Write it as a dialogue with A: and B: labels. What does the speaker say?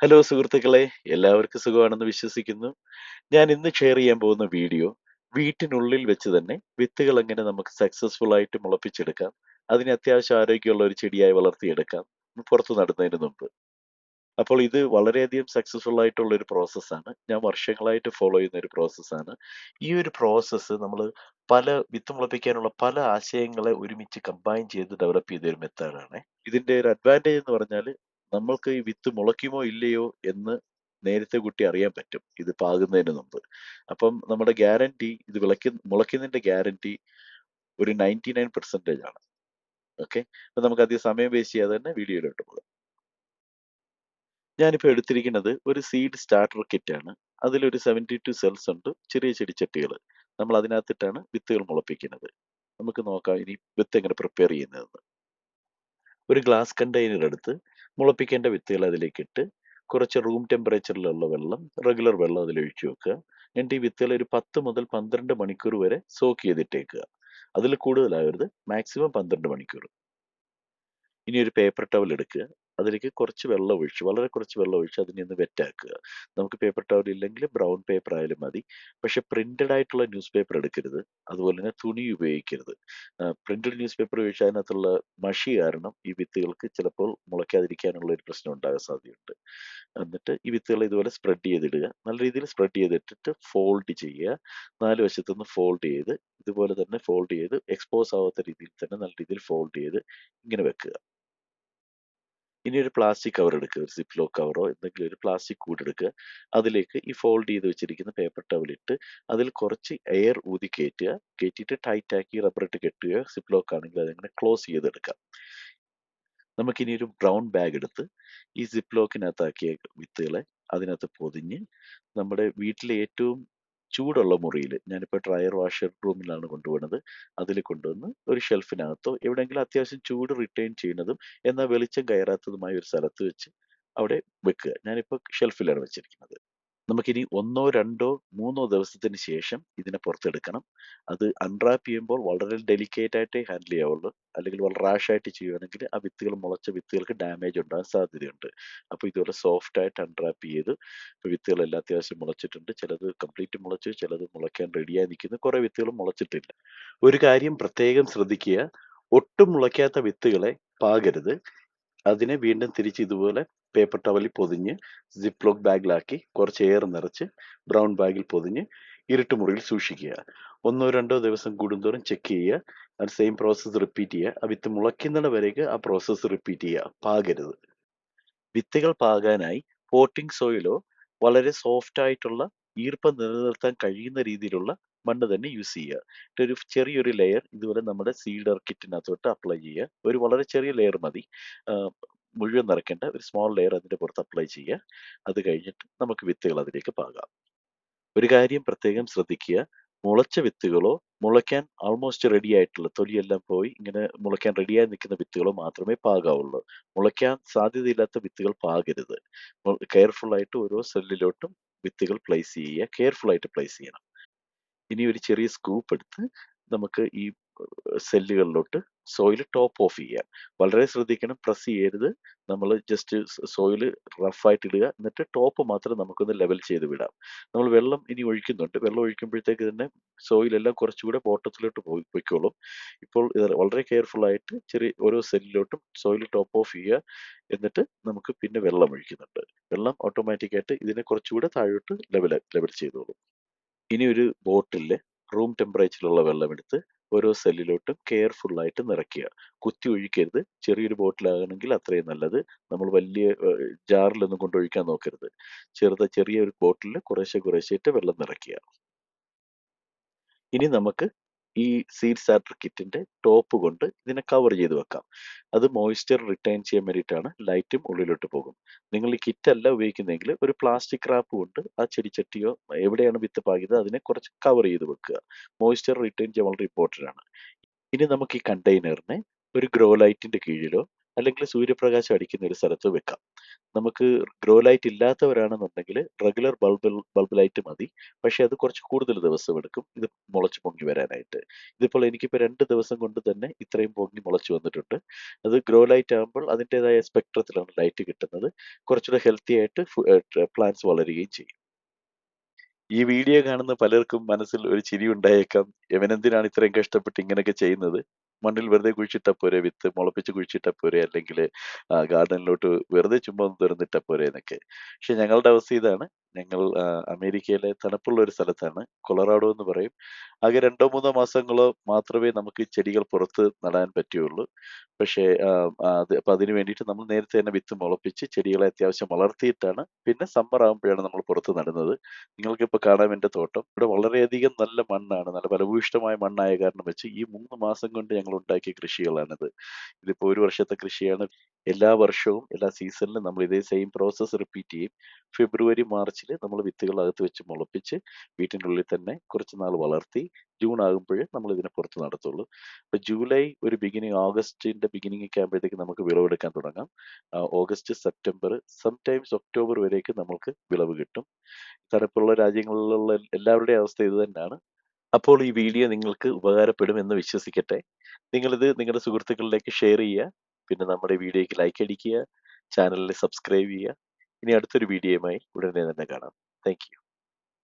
A: Hello സുഹൃത്തുക്കളെ എല്ലാവർക്കും സുഖമാണെന്ന് വിശ്വസിക്കുന്നു. ഞാൻ ഇന്ന് ഷെയർ ചെയ്യാൻ പോകുന്ന വീഡിയോ വീട്ടിനുള്ളിൽ വെച്ച് തന്നെ വിത്തുകൾ എങ്ങനെ നമുക്ക് സക്സസ്ഫുൾ ആയിട്ട് മുളപ്പിച്ചെടുക്കാം അതിന് അത്യാവശ്യം ആരോഗ്യമുള്ള ഒരു ചെടിയായി വളർത്തിയെടുക്കാം പുറത്തു നടുന്നതിന് മുമ്പ്. അപ്പോൾ ഇത് വളരെയധികം സക്സസ്ഫുൾ ആയിട്ടുള്ള ഒരു പ്രോസസ്സാണ് ഞാൻ വർഷങ്ങളായിട്ട് ഫോളോ ചെയ്യുന്ന ഒരു പ്രോസസ്സാണ് ഈ ഒരു പ്രോസസ്സ് നമ്മൾ പല വിത്ത് മുളപ്പിക്കാനുള്ള പല ആശയങ്ങളെ ഒരുമിച്ച് കമ്പൈൻ ചെയ്ത് ഡെവലപ്പ് ചെയ്ത ഒരു മെത്തേഡാണ് ഇതിന്റെ ഒരു അഡ്വാന്റേജ് എന്ന് പറഞ്ഞാൽ നമ്മൾക്ക് ഈ വിത്ത് മുളയ്ക്കുമോ ഇല്ലയോ എന്ന് നേരത്തെ കുട്ടി അറിയാൻ പറ്റും. ഇത് പാകുന്നതിന് മുമ്പ്. അപ്പം നമ്മുടെ ഗ്യാരണ്ടി ഇത് വിളയ്ക്ക മുളയ്ക്കുന്നതിന്റെ ഗ്യാരണ്ടി ഒരു നയന്റി നയൻ പെർസെന്റേജ് ആണ്. ഓക്കെ? അപ്പൊ നമുക്ക് അധികം സമയം വേസ്റ്റ് ചെയ്യാതെ തന്നെ വീഡിയോയിലോട്ട് പോകാം. ഞാനിപ്പോൾ എടുത്തിരിക്കുന്നത് ഒരു സീഡ് സ്റ്റാർട്ടർ കിറ്റ് ആണ്. അതിലൊരു സെവന്റി ടു സെൽസ് ഉണ്ട്. ചെറിയ ചെടിച്ചട്ടികൾ നമ്മൾ അതിനകത്തിട്ടാണ് വിത്തുകൾ മുളപ്പിക്കുന്നത്. നമുക്ക് നോക്കാം ഇനി വിത്ത് എങ്ങനെ പ്രിപ്പയർ ചെയ്യുന്നതെന്ന്. ഒരു ഗ്ലാസ് കണ്ടെയ്നർ എടുത്ത് മുളപ്പിക്കേണ്ട വിത്തുകൾ അതിലേക്ക് ഇട്ട് കുറച്ച് റൂം ടെമ്പറേച്ചറിലുള്ള വെള്ളം റെഗുലർ വെള്ളം അതിൽ ഒഴിച്ചു വെക്കുക. എന്നിട്ട് ഈ വിത്തുകൾ ഒരു പത്ത് മുതൽ പന്ത്രണ്ട് മണിക്കൂർ വരെ സോക്ക് ചെയ്തിട്ടേക്കുക. അതിൽ കൂടുതലാകരുത് മാക്സിമം പന്ത്രണ്ട് മണിക്കൂർ. ഇനി ഒരു പേപ്പർ ടവൽ എടുക്കുക. അതിലേക്ക് കുറച്ച് വെള്ളം ഒഴിച്ച് വളരെ കുറച്ച് വെള്ളം ഒഴിച്ച് അതിനെ ഒന്ന് വെറ്റാക്കുക നമുക്ക് പേപ്പർ ടവൽ ഇല്ലെങ്കിൽ ബ്രൗൺ പേപ്പർ ആയാലും മതി. പക്ഷെ പ്രിന്റഡ് ആയിട്ടുള്ള ന്യൂസ് പേപ്പർ എടുക്കരുത്. അതുപോലെ തന്നെ തുണി ഉപയോഗിക്കരുത്. പ്രിന്റഡ് ന്യൂസ് പേപ്പർ ഉപയോഗിച്ച് അതിനകത്തുള്ള മഷി കാരണം ഈ വിത്തുകൾക്ക് ചിലപ്പോൾ മുളയ്ക്കാതിരിക്കാനുള്ള ഒരു പ്രശ്നം ഉണ്ടാകാൻ സാധ്യതയുണ്ട്. എന്നിട്ട് ഈ വിത്തുകൾ ഇതുപോലെ സ്പ്രെഡ് ചെയ്തിടുക. നല്ല രീതിയിൽ സ്പ്രെഡ് ചെയ്തിട്ടിട്ട് ഫോൾഡ് ചെയ്യുക. നാല് വശത്തുനിന്ന് ഫോൾഡ് ചെയ്ത് ഇതുപോലെ തന്നെ ഫോൾഡ് ചെയ്ത് എക്സ്പോസ് ആവാത്ത രീതിയിൽ തന്നെ നല്ല രീതിയിൽ ഫോൾഡ് ചെയ്ത് ഇങ്ങനെ വെക്കുക. ഇനി ഒരു പ്ലാസ്റ്റിക് കവർ എടുക്കുക ഒരു സിപ്ലോ കവറോ എന്തെങ്കിലും ഒരു പ്ലാസ്റ്റിക് കൂട് എടുക്കുക അതിലേക്ക് ഈ ഫോൾഡ് ചെയ്ത് വെച്ചിരിക്കുന്ന പേപ്പർ ടവൽ ഇട്ട് അതിൽ കുറച്ച് എയർ ഊതി കയറ്റുക കയറ്റിയിട്ട് ടൈറ്റ് ആക്കി റബ്ബർ ഇട്ട് കെട്ടുക. സിപ്ലോക്ക് ആണെങ്കിൽ അതെങ്ങനെ ക്ലോസ് ചെയ്തെടുക്കാം. നമുക്കിനി ഒരു ബ്രൗൺ ബാഗ് എടുത്ത് ഈ സിപ്പ് ലോക്കിനകത്താക്കിയ വിത്തുകളെ അതിനകത്ത് പൊതിഞ്ഞ് നമ്മുടെ വീട്ടിലെ ഏറ്റവും ചൂടുള്ള മുറിയിൽ ഞാനിപ്പോൾ ഡ്രയർ വാഷർ റൂമിലാണ് കൊണ്ടുപോകുന്നത് അതിൽ കൊണ്ടുവന്ന് ഒരു ഷെൽഫിനകത്തോ എവിടെയെങ്കിലും അത്യാവശ്യം ചൂട് റിട്ടേൺ ചെയ്യുന്നതും എന്നാൽ വെളിച്ചം കയറാത്തതുമായ ഒരു സ്ഥലത്ത് വെച്ച് അവിടെ വെക്കുക. ഞാനിപ്പോൾ ഷെൽഫിലാണ് വെച്ചിരിക്കുന്നത്. നമുക്കിനി ഒന്നോ രണ്ടോ മൂന്നോ ദിവസത്തിന് ശേഷം ഇതിനെ പുറത്തെടുക്കണം. അത് അൺറാപ്പ് ചെയ്യുമ്പോൾ വളരെ ഡെലിക്കേറ്റ് ആയിട്ടേ ഹാൻഡിൽ ചെയ്യാവുള്ളൂ. അല്ലെങ്കിൽ വളരെ റാഷായിട്ട് ചെയ്യുകയാണെങ്കിൽ ആ വിത്തുകൾ മുളച്ച വിത്തുകൾക്ക് ഡാമേജ് ഉണ്ടാകാൻ സാധ്യതയുണ്ട്. അപ്പോൾ ഇതുപോലെ സോഫ്റ്റ് ആയിട്ട് അൺറാപ്പ് ചെയ്ത് ഇപ്പോൾ വിത്തുകളെല്ലാം അത്യാവശ്യം മുളച്ചിട്ടുണ്ട്. ചിലത് കംപ്ലീറ്റ് മുളച്ച് ചിലത് മുളയ്ക്കാൻ റെഡിയായി നിൽക്കുന്നു. കുറേ വിത്തുകൾ മുളച്ചിട്ടില്ല. ഒരു കാര്യം പ്രത്യേകം ശ്രദ്ധിക്കുക. ഒട്ടും മുളയ്ക്കാത്ത വിത്തുകളെ പാകരുത്. അതിനെ വീണ്ടും തിരിച്ച് ഇതുപോലെ പേപ്പർ ടവലിൽ പൊതിഞ്ഞ് സിപ്പ് ലോക്ക് ബാഗിലാക്കി കുറച്ച് എയർ നിറച്ച് ബ്രൗൺ ബാഗിൽ പൊതിഞ്ഞ് ഇരുട്ട് മുറിയിൽ സൂക്ഷിക്കുക. ഒന്നോ രണ്ടോ ദിവസം കൂടുന്തോറും ചെക്ക് ചെയ്യുക. അത് സെയിം പ്രോസസ്സ് റിപ്പീറ്റ് ചെയ്യുക. ആ വിത്ത് മുളയ്ക്കുന്നിട വരേക്ക് ആ പ്രോസസ്സ് റിപ്പീറ്റ് ചെയ്യുക. പാകരുത്. വിത്തുകൾ പാകാനായി പോട്ടിംഗ് സോയിലോ വളരെ സോഫ്റ്റ് ആയിട്ടുള്ള ഈർപ്പം നിലനിർത്താൻ കഴിയുന്ന രീതിയിലുള്ള മണ്ണ് തന്നെ യൂസ് ചെയ്യുക. ഒരു ചെറിയൊരു ലെയർ ഇതുപോലെ നമ്മുടെ സീഡർ കിറ്റിനകത്തോട്ട് അപ്ലൈ ചെയ്യുക. ഒരു വളരെ ചെറിയ ലെയർ മതി. മുഴുവൻ നിറയ്ക്കേണ്ട ഒരു സ്മോൾ ലെയർ അതിന്റെ പുറത്ത് അപ്ലൈ ചെയ്യുക. അത് കഴിഞ്ഞിട്ട് നമുക്ക് വിത്തുകൾ അതിലേക്ക് പാകാം. ഒരു കാര്യം പ്രത്യേകം ശ്രദ്ധിക്കുക. മുളച്ച വിത്തുകളോ മുളയ്ക്കാൻ ആൾമോസ്റ്റ് റെഡി ആയിട്ടുള്ള തൊലിയെല്ലാം പോയി ഇങ്ങനെ മുളയ്ക്കാൻ റെഡിയായി നിൽക്കുന്ന വിത്തുകളോ മാത്രമേ പാകാവുള്ളൂ. മുളയ്ക്കാൻ സാധ്യതയില്ലാത്ത വിത്തുകൾ പാകരുത്. കെയർഫുൾ ആയിട്ട് ഓരോ സെല്ലിലോട്ടും വിത്തുകൾ പ്ലേസ് ചെയ്യുക. കെയർഫുൾ ആയിട്ട് പ്ലേസ് ചെയ്യണം. ഇനി ഒരു ചെറിയ സ്കൂപ്പ് എടുത്ത് നമുക്ക് ഈ സെല്ലുകളിലോട്ട് സോയിൽ ടോപ്പ് ഓഫ് ചെയ്യാം വളരെ ശ്രദ്ധിക്കണം പ്രസ് ചെയ്യരുത്. നമ്മൾ ജസ്റ്റ് സോയിൽ റഫായിട്ട് ഇടുക. എന്നിട്ട് ടോപ്പ് മാത്രം നമുക്കൊന്ന് ലെവൽ ചെയ്ത് വിടാം. നമ്മൾ വെള്ളം ഇനി ഒഴിക്കുന്നുണ്ട്. വെള്ളം ഒഴിക്കുമ്പോഴത്തേക്ക് തന്നെ സോയിലെല്ലാം കുറച്ചുകൂടെ ബോട്ടത്തിലോട്ട് പോയി പൊയ്ക്കോളും. ഇപ്പോൾ ഇത് വളരെ കെയർഫുൾ ആയിട്ട് ചെറിയ ഓരോ സെല്ലിലോട്ടും സോയിൽ ടോപ്പ് ഓഫ് ചെയ്യുക. എന്നിട്ട് നമുക്ക് പിന്നെ വെള്ളം ഒഴിക്കുന്നുണ്ട്. വെള്ളം ഓട്ടോമാറ്റിക്കായിട്ട് ഇതിനെ കുറച്ചുകൂടെ താഴോട്ട് ലെവൽ ലെവൽ ചെയ്തോളും. ഇനി ഒരു ബോട്ടിൽ റൂം ടെമ്പറേച്ചറിലുള്ള വെള്ളം എടുത്ത് ഓരോ സെല്ലിലോട്ടും കെയർഫുള്ളായിട്ട് നിറയ്ക്കുക. കുത്തി ഒഴിക്കരുത്. ചെറിയൊരു ബോട്ടിലാകണമെങ്കിൽ അത്രയും നല്ലത്. നമ്മൾ വലിയ ജാറിലൊന്നും കൊണ്ടൊഴിക്കാൻ നോക്കരുത്. ചെറുത ചെറിയൊരു ഒരു ബോട്ടിലിൽ കുറേശ്ശെ കുറേശ്ശെ വെള്ളം നിറയ്ക്കുക. ഇനി നമുക്ക് ഈ സീഡ് സ്റ്റാർട്ടർ കിറ്റിന്റെ ടോപ്പ് കൊണ്ട് ഇതിനെ കവർ ചെയ്ത് വെക്കാം. അത് മോയ്സ്ചർ റിട്ടൈൻ ചെയ്യാൻ വേണ്ടിയിട്ടാണ് ലൈറ്റും ഉള്ളിലോട്ട് പോകും. നിങ്ങൾ ഈ കിറ്റ് അല്ല ഉപയോഗിക്കുന്നതെങ്കിൽ ഒരു പ്ലാസ്റ്റിക് റാപ്പ് കൊണ്ട് ആ ചെടിച്ചട്ടിയോ എവിടെയാണ് വിത്ത് പാകിയത് അതിനെ കുറച്ച് കവർ ചെയ്ത് വെക്കുക. മോയ്സ്ചർ റിട്ടൈൻ ചെയ്യാൻ വളരെ ഇമ്പോർട്ടന്റ് ആണ്. ഇനി നമുക്ക് ഈ കണ്ടെയ്നറിനെ ഒരു ഗ്രോ ലൈറ്റിന്റെ കീഴിലോ അല്ലെങ്കിൽ സൂര്യപ്രകാശം അടിക്കുന്ന ഒരു സ്ഥലത്ത് വെക്കാം. നമുക്ക് ഗ്രോ ലൈറ്റ് ഇല്ലാത്തവരാണെന്നുണ്ടെങ്കിൽ റെഗുലർ ബൾബ് ബൾബ് ലൈറ്റ് മതി. പക്ഷേ അത് കുറച്ച് കൂടുതൽ ദിവസം എടുക്കും ഇത് മുളച്ച് പൊങ്ങി വരാനായിട്ട്. ഇതിപ്പോൾ എനിക്കിപ്പോൾ രണ്ട് ദിവസം കൊണ്ട് തന്നെ ഇത്രയും പൊങ്ങി മുളച്ച് വന്നിട്ടുണ്ട്. അത് ഗ്രോ ലൈറ്റ് ആകുമ്പോൾ അതിന്റെതായ സ്പെക്ട്രത്തിലാണ് ലൈറ്റ് കിട്ടുന്നത്. കുറച്ചുകൂടെ ഹെൽത്തി ആയിട്ട് പ്ലാന്റ്സ് വളരുകയും ചെയ്യും. ഈ വീഡിയോ കാണുന്ന പലർക്കും മനസ്സിൽ ഒരു ചിരി ഉണ്ടായേക്കാം. ഇവനെന്തിനാണ് ഇത്രയും കഷ്ടപ്പെട്ട് ഇങ്ങനെയൊക്കെ ചെയ്യുന്നത്? മണ്ണിൽ വെറുതെ കുഴിച്ചിട്ട പോരെ വിത്ത് മുളപ്പിച്ച് കുഴിച്ചിട്ട പോരെ അല്ലെങ്കിൽ ഗാർഡനിലോട്ട് വെറുതെ ചുമ്മാ ഒന്ന് തുറന്നിട്ടാ പോരെ എന്നൊക്കെ. പക്ഷെ ഞങ്ങളുടെ അവസ്ഥ ഇതാണ്. ഞങ്ങൾ അമേരിക്കയിലെ തണുപ്പുള്ള ഒരു സ്ഥലത്താണ്. കൊളറാഡോ എന്ന് പറയും. ആകെ 2 3 മാസങ്ങളോ മാത്രമേ നമുക്ക് ചെടികൾ പുറത്ത് നടാൻ പറ്റുകയുള്ളൂ. പക്ഷേ അപ്പൊ അതിന് വേണ്ടിയിട്ട് നമ്മൾ നേരത്തെ തന്നെ വിത്ത് മുളപ്പിച്ച് ചെടികളെ അത്യാവശ്യം വളർത്തിയിട്ടാണ് പിന്നെ സമ്മർ ആകുമ്പോഴാണ് നമ്മൾ പുറത്ത് നടുന്നത്. നിങ്ങൾക്കിപ്പോൾ കാണാം എന്റെ തോട്ടം. ഇവിടെ വളരെയധികം നല്ല മണ്ണാണ്. നല്ല ഫലഭൂയിഷ്ഠമായ മണ്ണായ കാരണം വെച്ച് ഈ മൂന്ന് മാസം കൊണ്ട് ഞങ്ങൾ ഉണ്ടാക്കിയ കൃഷികളാണിത്. ഇതിപ്പോ ഒരു വർഷത്തെ കൃഷിയാണ്. എല്ലാ വർഷവും എല്ലാ സീസണിലും നമ്മൾ ഇതേ സെയിം പ്രോസസ്സ് റിപ്പീറ്റ് ചെയ്യും. ഫെബ്രുവരി, മാർച്ചിൽ നമ്മൾ വിത്തുകൾ അകത്ത് വെച്ച് മുളപ്പിച്ച് വീട്ടിന്റെ ഉള്ളിൽ തന്നെ കുറച്ച് നാൾ വളർത്തി ജൂൺ ആകുമ്പോഴേ നമ്മൾ ഇതിനെ പുറത്ത് നടത്തുള്ളൂ. അപ്പോൾ ജൂലൈ ഒരു ബിഗിനിങ് ഓഗസ്റ്റിന്റെ ബിഗിനിങ് ഒക്കെ ആകുമ്പോഴത്തേക്ക് നമുക്ക് വിളവെടുക്കാൻ തുടങ്ങാം. ഓഗസ്റ്റ്, സെപ്റ്റംബർ സംടൈംസ് ഒക്ടോബർ വരേക്ക് നമുക്ക് വിളവ് കിട്ടും. തണുപ്പുള്ള രാജ്യങ്ങളിലുള്ള എല്ലാവരുടെയും അവസ്ഥ ഇത് തന്നെയാണ്. അപ്പോൾ ഈ വീഡിയോ നിങ്ങൾക്ക് ഉപകാരപ്പെടുമെന്ന് വിശ്വസിക്കട്ടെ. നിങ്ങളിത് നിങ്ങളുടെ സുഹൃത്തുക്കളിലേക്ക് ഷെയർ ചെയ്യുക. പിന്നെ നമ്മുടെ വീഡിയോയ്ക്ക് ലൈക്ക് അടിക്കുക. ചാനലിൽ സബ്സ്ക്രൈബ് ചെയ്യുക. ഇനി അടുത്തൊരു വീഡിയോയുമായി ഉടനെ തന്നെ കാണാം. താങ്ക്.